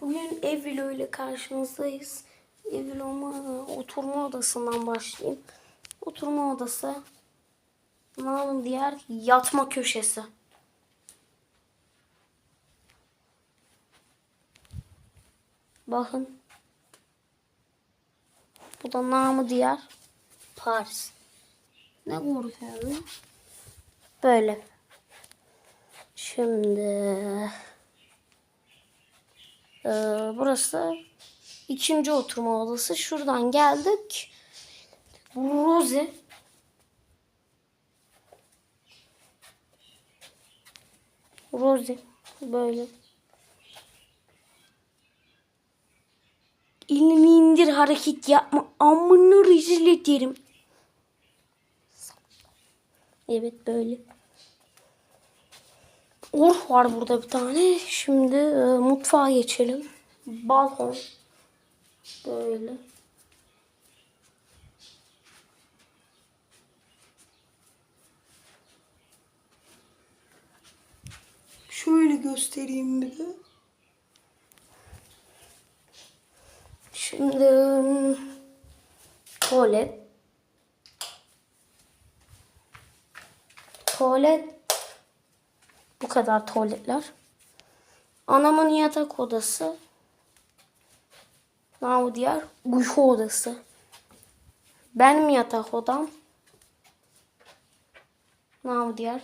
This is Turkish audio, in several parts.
Bugün ev ile karşınızdayız. Ev vloguma oturma odasından başlayayım. Oturma odası. Namı diğer yatma köşesi. Bakın. Bu da namı diğer Paris. Ne korkuyorum? Böyle. Şimdi ee, burası ikinci oturma odası. Şuradan geldik. Roze. Roze. Böyle. Elini indir hareket yapma. Amını rezil ederim. Evet böyle. Orh var burada bir tane. Şimdi e, mutfağa geçelim. Balkon. Böyle. Şöyle göstereyim bir de. Şimdi tuvalet. Tuvalet. Bu kadar tuvaletler. Anamın yatak odası. Namı diğer uyku odası. Benim yatak odam. Namı diğer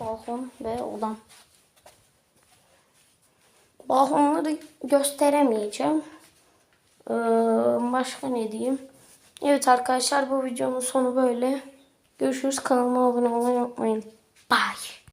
balkon ve odam. Balkonları gösteremeyeceğim. Ee, başka ne diyeyim? Evet arkadaşlar bu videonun sonu böyle. Görüşürüz. Kanalıma abone olmayı unutmayın. 拜。